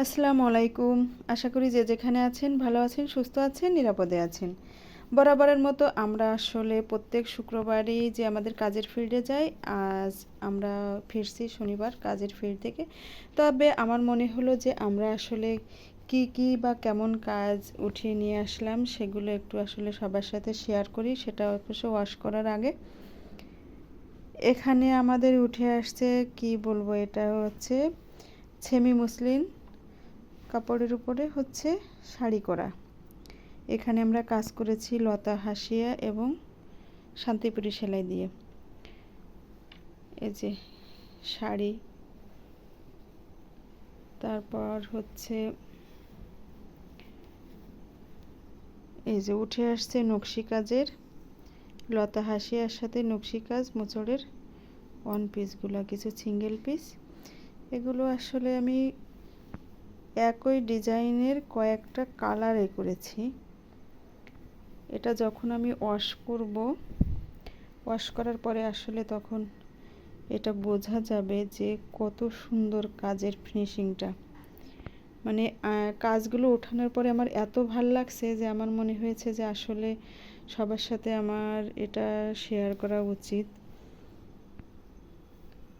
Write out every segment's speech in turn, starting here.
আসসালামু আলাইকুম। আশা করি যে যেখানে আছেন ভালো আছেন, সুস্থ আছেন, নিরাপদে আছেন। বরাবরের মতো আমরা আসলে প্রত্যেক শুক্রবারই যে আমাদের কাজের ফিল্ডে যাই, আজ আমরা ফিরছি শনিবার কাজের ফিল্ড থেকে। তবে আমার মনে হলো যে আমরা আসলে কি কি বা কেমন কাজ উঠিয়ে নিয়ে আসলাম সেগুলো একটু আসলে সবার সাথে শেয়ার করি, সেটা অবশ্য ওয়াশ করার আগে। এখানে আমাদের উঠে আসছে, কি বলব, এটা হচ্ছে ছেমি মুসলিন কাপড়ের উপরে হচ্ছে শাড়ি করা। এখানে আমরা কাজ করেছি লতা হাসিয়া এবং শান্তিপুরি সেলাই দিয়ে। এই যে শাড়ি। তারপর হচ্ছে এই যে উঠে আসছে নকশি কাজের। লতা হাসিয়ার সাথে নকশি কাজ, মোচড়ের ওয়ান পিসগুলো কিছু সিঙ্গেল পিস এগুলো আসলে আমি একই ডিজাইনের কয়েকটা কালারে করেছি। এটা যখন আমি ওয়াশ করব ওয়াশ করার পরে আসলে তখন এটা বোঝা যাবে যে কত সুন্দর কাজের ফিনিশিংটা মানে কাজগুলো ওঠানোর পরে আমার এত ভালো লাগছে যে আমার মনে হয়েছে যে আসলে সবার সাথে আমার এটা শেয়ার করা উচিত।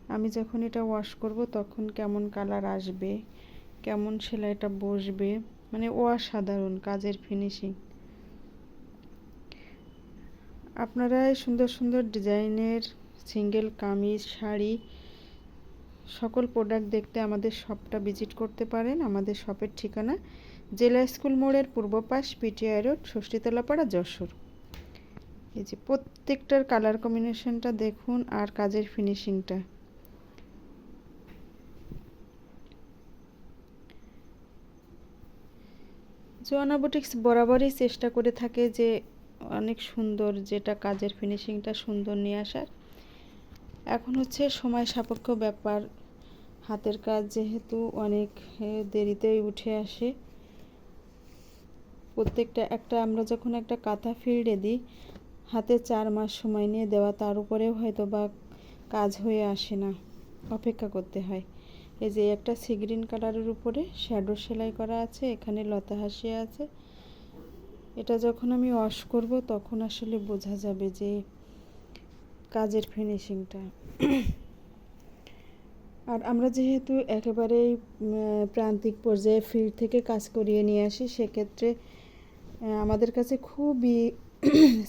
আমি যখন এটা ওয়াশ করব তখন কেমন কালার আসবে কেমন সেলাইটা বসবে? মানে অসাধারণ কাজের ফিনিশিং আপনারা সুন্দর সুন্দর ডিজাইনের সিঙ্গেল কামিজ, শাড়ি, সকল প্রোডাক্ট দেখতে আমাদের শপটা ভিজিট করতে পারেন। আমাদের শপের ঠিকানা জেলা স্কুল মোড়ের পূর্ব পাশ, পিটিআই রোড, ষষ্ঠীতলাপাড়া, যশোর। এই যে প্রত্যেকটার কালার কম্বিনেশনটা দেখুন আর কাজের ফিনিশিংটা জোয়ানা বুটিক্স বরাবরই চেষ্টা করে থাকে যে অনেক সুন্দর যেটা কাজের ফিনিশিংটা সুন্দর নিয়ে আসার। এখন হচ্ছে সময় সাপেক্ষ ব্যাপার। হাতের কাজ যেহেতু অনেক দেরিতেই উঠে আসে। প্রত্যেকটা, একটা আমরা যখন একটা কাঁথা ফিল্ডে দিই, হাতে চার মাস সময় নিয়ে দেওয়া, তার উপরেও হয়তো বা কাজ হয়ে আসে না। অপেক্ষা করতে হয়। এই যে একটা সি গ্রিন কালারের উপরে শ্যাডো সেলাই করা আছে, এখানে লতা হাসিয়া আছে। এটা যখন আমি ওয়াশ করব তখন আসলে বোঝা যাবে যে কাজের ফিনিশিংটা আর আমরা যেহেতু একেবারেই প্রান্তিক পর্যায়ে ফিল্ড থেকে কাজ করিয়ে নিয়ে আসি, সেক্ষেত্রে আমাদের কাছে খুবই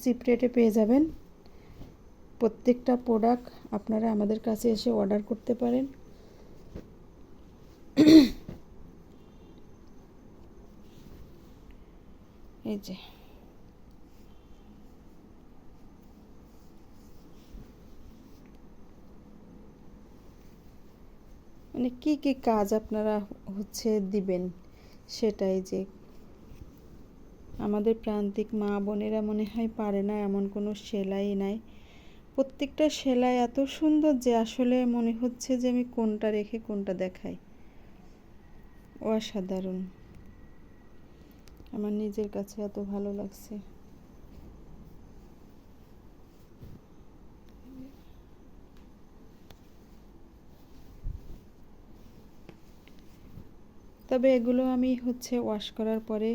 চিপ রেটে পেয়ে যাবেন। প্রত্যেকটা প্রোডাক্ট আপনারা আমাদের কাছে এসে অর্ডার করতে পারেন। এই যে। মানে কি কি কাজ আপনারা হচ্ছে দিবেন? সেটাই যে আমাদের প্রান্তিক মা বোনেরা মনে হয় পারে না, এমন কোনো সেলাই নাই। প্রত্যেকটা সেলাই এত সুন্দর যে আসলে মনে হচ্ছে যে আমি কোনটা রেখে কোনটা দেখাই। অসাধারণ। আমার নিজের কাছে এত ভালো লাগছে। তবে এগুলো আমি হচ্ছে ওয়াশ করার পরে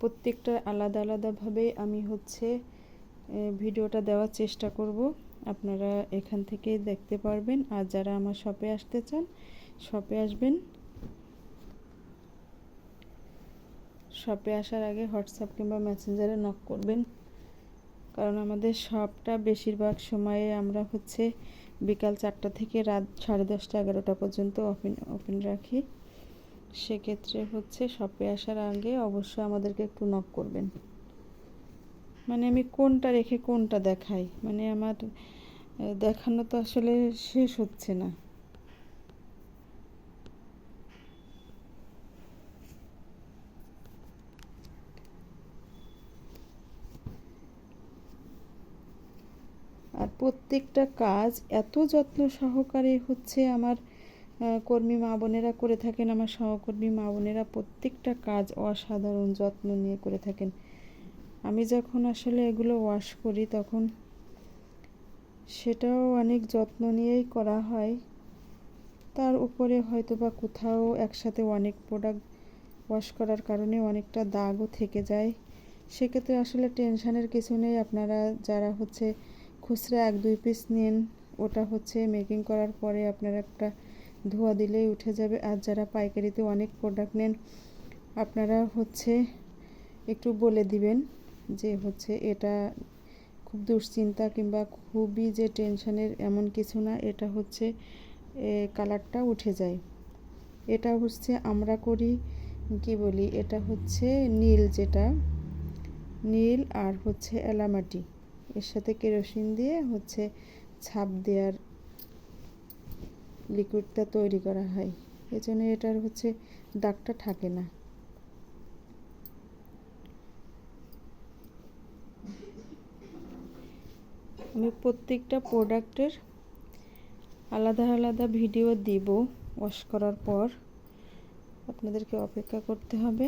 প্রত্যেকটা আলাদা আলাদাভাবে আমি হচ্ছে ভিডিওটা দেওয়ার চেষ্টা করব। আপনারা এখান থেকে দেখতে পারবেন। আর যারা আমার শপে আসতে চান শপে আসবেন। শপে আসার আগে হোয়াটসঅ্যাপ কিংবা মেসেঞ্জারে নক করবেন। কারণ আমাদের শপটা বেশিরভাগ সময়ে আমরা হচ্ছে বিকাল চারটা থেকে রাত সাড়ে দশটা এগারোটা পর্যন্ত ওপেন ওপেন রাখি। সেক্ষেত্রে হচ্ছে শপে আসার আগে অবশ্যই আমাদেরকে একটু নক করবেন। মানে আমি কোনটা রেখে কোনটা দেখাই? মানে আমার দেখানো তো আসলে শেষ হচ্ছে না। আর প্রত্যেকটা কাজ এত যত্ন সহকারে হচ্ছে আমার কর্মী মা বোনেরা করে থাকেন, আমার সহকর্মী মা বোনেরা প্রত্যেকটা কাজ অসাধারণ যত্ন নিয়ে করে থাকেন। আমি যখন আসলে এগুলো ওয়াশ করি তখন সেটাও অনেক যত্ন নিয়েই করা হয়। তার উপরে হয়তো বা কোথাও একসাথে অনেক প্রোডাক্ট ওয়াশ করার কারণে অনেকটা দাগও থেকে যায়। সেক্ষেত্রে আসলে টেনশানের কিছু নেই। আপনারা যারা হচ্ছে খুচরা এক দুই পিস নেন। ওটা হচ্ছে মেকিং করার পরে আপনারা একটা ধোয়া দিলেই উঠে যাবে। আর যারা পাইকারিতে অনেক প্রোডাক্ট নেন, আপনারা হচ্ছে একটু বলে দিবেন যে হচ্ছে এটা খুব দুশ্চিন্তা কিংবা খুবই যে টেনশনের এমন কিছু না, এটা হচ্ছে কালারটা উঠে যায়। এটা হচ্ছে আমরা করি, কি বলি? এটা হচ্ছে নীল যেটা, নীল আর হচ্ছে এলামাটি। এর সাথে কেরোসিন দিয়ে হচ্ছে ছাপ দেওয়ার লিকুইডটা তৈরি করা হয়। এজন্য এটার হচ্ছে দাগটা থাকে না। আমি প্রত্যেকটা প্রোডাক্টের আলাদা আলাদা ভিডিও দিব ওয়াশ করার পর। আপনাদেরকে অপেক্ষা করতে হবে।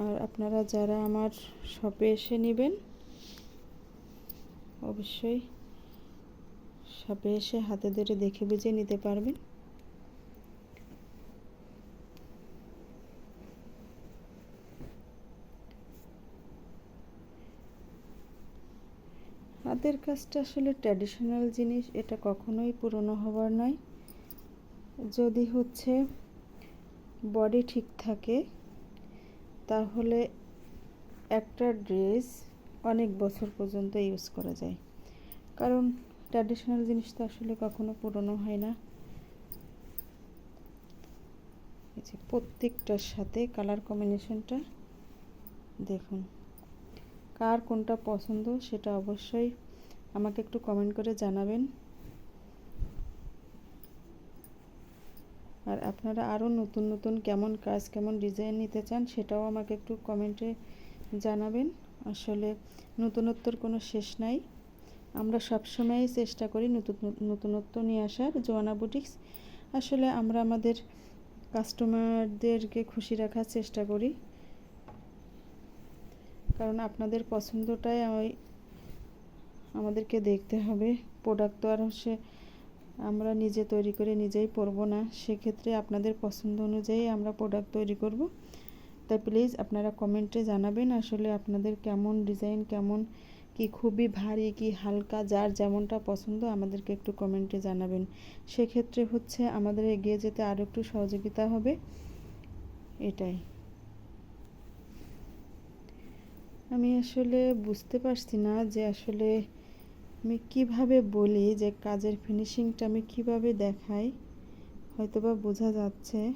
আর আপনারা যারা আমার শপে এসে নেবেন অবশ্যই। সাপে এসে হাতে ধরে দেখে বুঝে নিতে পারবেন। হাতের কাজটা আসলে ট্র্যাডিশনাল জিনিস, এটা কখনোই পুরনো হবার নয়। যদি হচ্ছে বডি ঠিক থাকে, তাহলে একটা ড্রেস অনেক বছর পর্যন্ত ইউজ করা যায়। কারণ ট্র্যাডিশনাল জিনিস তো আসলে কখনো পুরনো হয় না। প্রত্যেকটার সাথে কালার কম্বিনেশনটা দেখুন। কার কোনটা পছন্দ সেটা অবশ্যই আমাকে একটু কমেন্ট করে জানাবেন। আর আপনারা আরও নতুন নতুন কেমন কাজ, কেমন ডিজাইন নিতে চান সেটাও আমাকে একটু কমেন্টে জানাবেন। আসলে নতুনত্বর কোনো শেষ নাই। আমরা সবসময়ই চেষ্টা করি নতুন, নতুনত্ব নিয়ে আসার, জোয়ানা বুটিক্স। আসলে আমরা আমাদের কাস্টমারদেরকে খুশি রাখার চেষ্টা করি। কারণ আপনাদের পছন্দটাই আমি আমাদেরকে দেখতে হবে। প্রোডাক্ট তো আর হচ্ছে আমরা নিজে তৈরি করে নিজেই পরবো না। সেক্ষেত্রে আপনাদের পছন্দ অনুযায়ী আমরা প্রোডাক্ট তৈরি করব। তাই প্লিজ আপনারা কমেন্টে জানাবেন আসলে আপনাদের কেমন ডিজাইন কেমন, কি খুবই ভারী, কি হালকা, যার যেমনটা পছন্দ আমাদেরকে একটু কমেন্টে জানাবেন। সেক্ষেত্রে হচ্ছে আমাদের এগিয়ে যেতে আরও একটু সহযোগিতা হবে। এটাই। আমি আসলে বুঝতে পারছি না যে আসলে আমি কীভাবে বলি যে কাজের ফিনিশিংটা আমি কীভাবে দেখাই। হয়তো বা বোঝা যাচ্ছে।